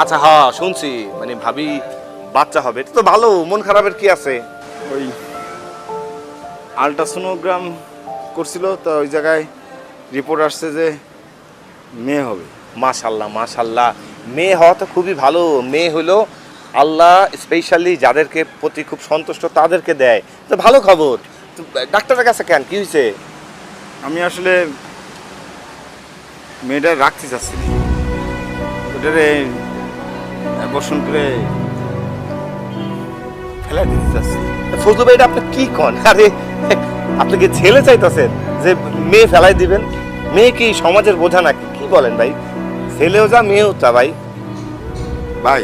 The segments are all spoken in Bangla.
আচ্ছা হ্যাঁ শুনছি। মানে ভাবি বাচ্চা হবে এটা তো ভালো মন খারাপের কি আছে? ওই আলট্রাসোনোগ্রাম করছিল তো ওই জায়গায় রিপোর্ট আসছে যে মেয়ে হবে। মাশাল্লাহ মাশাল্লাহ। মেয়ে হওয়া তো খুবই ভালো। মেয়ে হলো আল্লাহ স্পেশালি যাদেরকে প্রতি খুব সন্তুষ্ট তাদেরকে দেয়। তো ভালো খবর। তো ডাক্তারের কাছে কেন? কি হয়েছে আমি আসলে মেয়েটা রাখতে চাচ্ছি। ওটারে বসন করে ফেলা দিতে চাচ্ছি। ফজলু ভাই এটা আপনি কি কন? আরে আপনি কি ছেলে চাইতেছেন যে মেয়ে ফেলাই দিবেন? মেয়ে কি সমাজের বোঝা নাকি? কি বলেন ভাই? ছেলেও যা মেয়েও তা ভাই। ভাই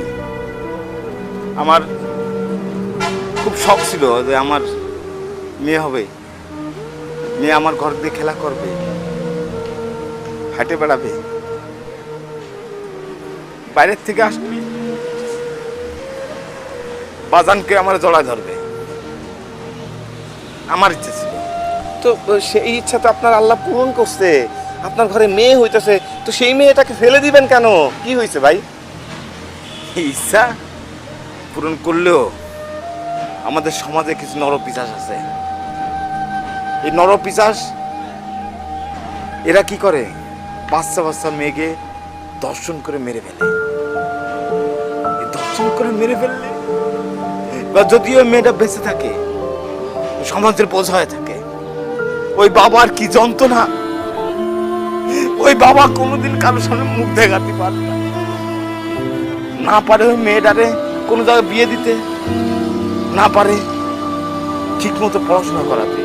আমার খুব শখ ছিল যে আমার মেয়ে হবে। মেয়ে আমার ঘর দিয়ে খেলা করবে হাঁটে বেড়াবে। বাইরের থেকে আসবে? বাজানকে আমার জড়ায় ধরবে। আমার ইচ্ছা ছিল। তো সেই ইচ্ছা তো আপনার আল্লাহ পূরণ করছে। আপনার ঘরে মেয়ে হইতেছে তো সেই মেয়েটাকে ফেলে দিবেন কেন? কি হয়েছে ভাই? ইচ্ছা পূরণ করলেও আমাদের সমাজে কিছু নরপিচাস আছে। এই নরপিচাস এরা কি করে? বাচ্চা বাচ্চা মেয়েকে দর্শন করে মেরে ফেলে। দর্শন করে মেরে ফেললে? বা যদিও মেয়েটা বেঁচে থাকে, সমাজের বোঝা হয়ে থাকে, ওই বাবার কি যন্ত্রণা? ওই বাবা কোনোদিন কারোর সামনে মুখ দেখাতে পারে না। না পারে ওই মেয়েটারে কোনো জায়গায় বিয়ে দিতে, না পারে ঠিক মতো পড়াশোনা করাতে।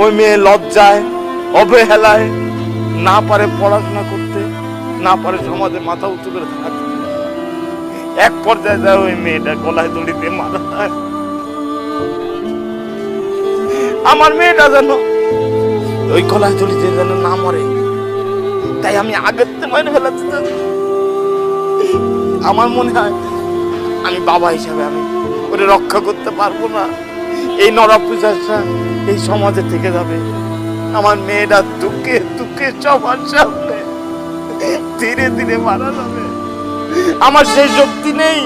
ওই মেয়ে লজ্জায়, অবহেলায়, না পারে পড়াশোনা করতে, না পারে সমাজে মাথা উঁচু করে থাকতে। এক পর্যায়ে যায় ওই মেয়েটা গলায় দড়িতে মারা আমার মেয়েটা যেন ওই গলায় দড়িতে যেন না মরে, তাই আমি আগের থেকে মেরে ফেলাতে। আমার মনে হয় আমি বাবা হিসাবে আমি ওরে রক্ষা করতে পারব না। এই নরপিসাসটা এই সমাজে থেকে যাবে। আমার মেয়েটা দুঃখে দুঃখে সবার সামনে ধীরে ধীরে মারা যাবে। আমার সেই শক্তি নেই।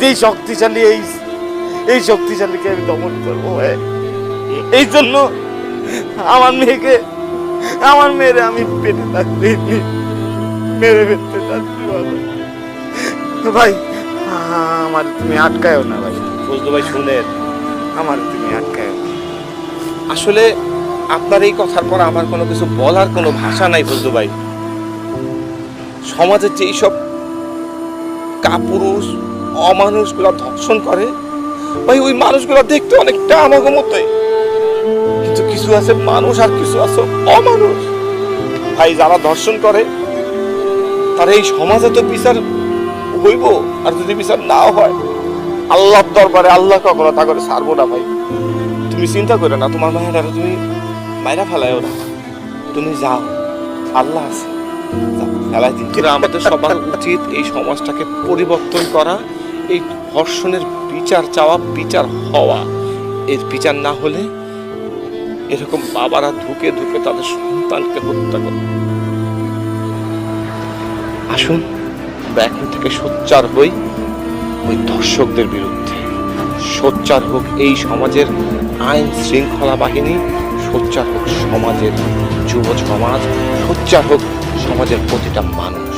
যেই শক্তিশালী এই এই শক্তিশালীকে আমি দমন করব। এই জন্য আমার মেয়েকে আমার মেয়েরে আমি পেটে থাকতে মেরে ফেলতে চাচ্ছি ভাই আমার তুমি আটকায়ও না ভাই। ফজলু ভাই শুনেন। আমার তুমি আটকায়ও আসলে আপনার এই কথার পর আমার কোনো কিছু বলার কোনো ভাষা নাই ফজলু ভাই। সমাজের যে এইসব কাপুরুষ, অমানুষগুলো ধর্ষণ করে। ভাই ওই মানুষগুলো দেখতে অনেকটা আমাকে মতোই। কিন্তু কিছু আছে মানুষ আর কিছু আছে অমানুষ। ভাই, যারা ধর্ষণ করে, তার এই সমাজে তো বিচার হইব, আর যদি বিচার নাও হয়, আল্লাহর দরবারে আল্লাহ কখনো তা করে ছাড়বো না ভাই। তুমি চিন্তা করো না, তোমার মায়ের তুমি মায়েরা ফেলায়ও না। তুমি যাও, আল্লাহ আছে। যাও। কিন্তু আমাদের সবার উচিত এই সমাজটাকে পরিবর্তন করা এই ধর্ষণের বিচার চাওয়া বিচার হওয়া। এর বিচার না হলে এরকম বাবারা ধুকে ধুকে তাদের সন্তানকে হত্যা করে। আসুন আমরা এখন থেকে সোচ্চার হই ওই দর্শকদের বিরুদ্ধে। সোচ্চার হোক এই সমাজের আইন শৃঙ্খলা বাহিনী সোচ্চার হোক সমাজের যুব সমাজ সোচ্চার হোক সমাজের প্রতিটা মানুষ।